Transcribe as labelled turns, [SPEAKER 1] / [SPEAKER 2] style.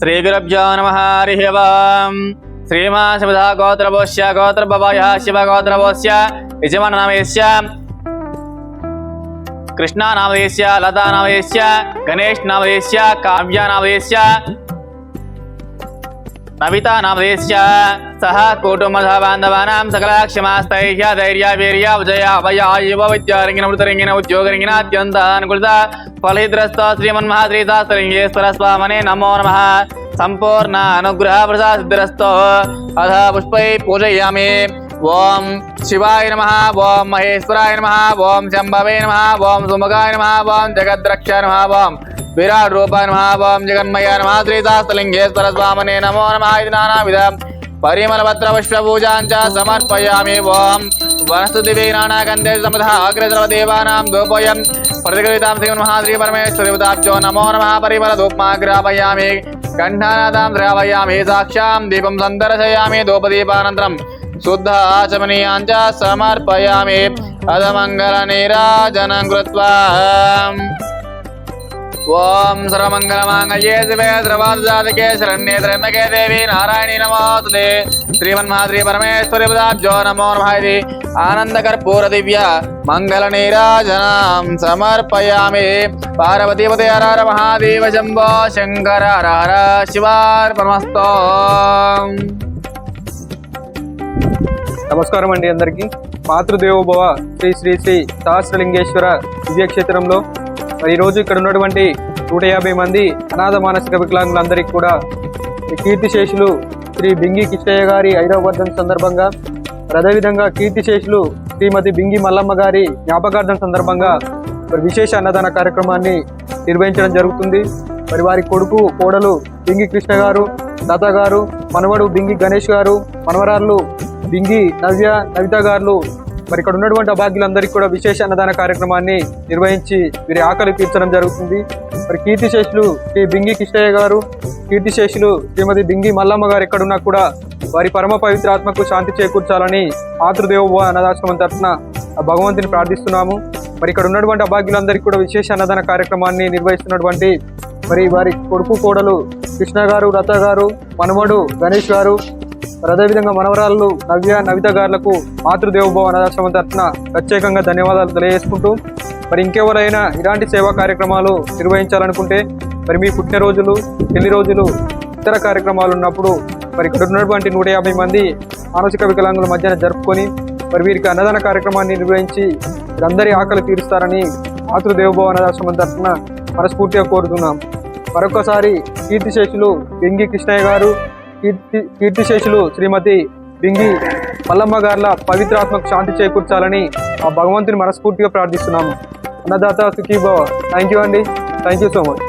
[SPEAKER 1] श्रीगुरभ्यो नमः हरिः वाम् श्रीमा शिवधा गोत्रभोष्य गोत्रभवायः शिवगोत्रभोस्य नाम कृष्णानामयस्य लतानामयस्य गणेशनामयस्य काव्यानामयस्य नविता नामदेश्च सह कुटुम्बबान्धवानां सकलाक्षमास्तैः धैर्यावीर्या विजया, अभया, युव विद्यारङ्गिन मृतरङ्गिन उद्योगरङ्गिनाद्यन्तानुकुलिता फलहिद्रस्त श्रीमन्महात्रिशास्त्रलिङ्गेश्वरस्वामने नमो नमः। सम्पूर्ण अनुग्रहप्रसाद सिद्धिरस्तो। अथ पुष्पै पूजयामि। అనుకూలత ఫలిద్రస్త శ్రీమన్మహాశ్రీశాస్త్రంగేశ్వర స్వామనే నమో నమ సంపూర్ణ అనుగ్రహ ప్రసాద సిద్ధిరస్తో అధ పుష్పై పూజయామి ఓం శివాయ నమ ఓం మహేశ్వరాయ నమ ఓం శంభవే నమ ఓం సుముఖాయ నమ ఓం జగద్రక్ష నమ ఓం విరాట్ రూపాయ నమ ఓం జగన్మయ నమ శ్రీశాస్త్రలింగేశ్వర స్వామనే నమో నమ ఇది నానావిధ పరిమళపత్ర పుష్ప పూజాంచ సమర్పయామి ఓం వనస్తుదివే నానాగంధే సమధ అగ్రద్రవ దేవానాం గోపోయం ప్రతిగృహీతాం శ్రీ మహాశ్రీ పరమేశ్వరివతాబ్జో నమో నమ పరిమళ ధూప్మాగ్రాపయామి కంఠానాదాం ద్రావయామి शुद्ध आचमनीयाञ्च समर्पयामि। अधमङ्गलनीराजनं कृत्वा। ॐ सर्वमङ्गलमाङ्गल्ये शिवे द्रवादजातके शरण्ये त्र्यम्बके देवी नारायणी नमोऽस्तुते श्रीमन्माद्री परमेश्वरि पदाब्जो नमो नमः इति आनन्दकर्पूरदिव्य मङ्गलनीराजनां समर्पयामि। पार्वतीपते हर हर महादेव, शम्भो शङ्कर, हर हर शिवार्पणमस्तु।
[SPEAKER 2] నమస్కారం అండి అందరికీ. మాతృదేవోభవ శ్రీ శ్రీ శ్రీ సహస్రలింగేశ్వర దివ్యక్షేత్రంలో మరి ఈరోజు ఇక్కడ ఉన్నటువంటి నూట యాభై మంది అనాథ మానసిక వికలాంగులందరికీ కూడా కీర్తిశేషులు శ్రీ బింగి కిష్టయ్య గారి హైదరాబాద్ సందర్భంగా మరి అదేవిధంగా కీర్తిశేషులు శ్రీమతి బింగి మల్లమ్మ గారి జ్ఞాపకార్థం సందర్భంగా మరి విశేష అన్నదాన కార్యక్రమాన్ని నిర్వహించడం జరుగుతుంది. మరి వారి కొడుకు కోడలు బింగి కృష్ణ గారు లత గారు మనవడు బింగి గణేష్ గారు మనవరాళ్ళు బింగి నవ్య నవిత గారు. మరి ఇక్కడ ఉన్నటువంటి అభాగ్యులందరికీ కూడా విశేష అన్నదాన కార్యక్రమాన్ని నిర్వహించి వీరి ఆకలి తీర్చడం జరుగుతుంది. మరి కీర్తిశేషులు శ్రీ బింగి కిష్టయ్య గారు కీర్తిశేషులు శ్రీమతి బింగి మల్లమ్మ గారు ఎక్కడున్నా కూడా వారి పరమ పవిత్ర ఆత్మకు శాంతి చేకూర్చాలని మాతృదేవోభవ అన్నదాశ్రమం తరఫున భగవంతుని ప్రార్థిస్తున్నాము. మరి ఇక్కడ ఉన్నటువంటి అభాగ్యులందరికీ కూడా విశేష అన్నదాన కార్యక్రమాన్ని నిర్వహిస్తున్నటువంటి మరి వారి కొడుకు కోడలు కృష్ణ గారు లత గారు మనమడు గణేష్ గారు మరి అదేవిధంగా మనవరాళ్ళు నవ్య నవిత గారులకు మాతృదేవోభవ అనాథాశ్రమం తరఫున ప్రత్యేకంగా ధన్యవాదాలు తెలియజేసుకుంటూ మరి ఇంకెవరైనా ఇలాంటి సేవా కార్యక్రమాలు నిర్వహించాలనుకుంటే మరి మీ పుట్టినరోజులు పెళ్ళి రోజులు ఇతర కార్యక్రమాలు ఉన్నప్పుడు మరి ఇక్కడ ఉన్నటువంటి నూట యాభై మంది మానసిక వికలాంగుల మధ్యన జరుపుకొని మరి వీరికి అన్నదాన కార్యక్రమాన్ని నిర్వహించి అందరి ఆకలి తీరుస్తారని మాతృదేవోభవ అనాథాశ్రమం తరఫున మనస్ఫూర్తిగా కోరుతున్నాం. మరొకసారి కీర్తిశేషులు బెంగి కృష్ణయ్య గారు కీర్తి కీర్తిశేషులు శ్రీమతి బింగి మల్లమ్మ గార్ల పవిత్రాత్మకు శాంతి చేకూర్చాలని ఆ భగవంతుని మనస్ఫూర్తిగా ప్రార్థిస్తున్నాము అన్నదాత సుఖీభవ. థ్యాంక్ యూ అండి. Thank you so much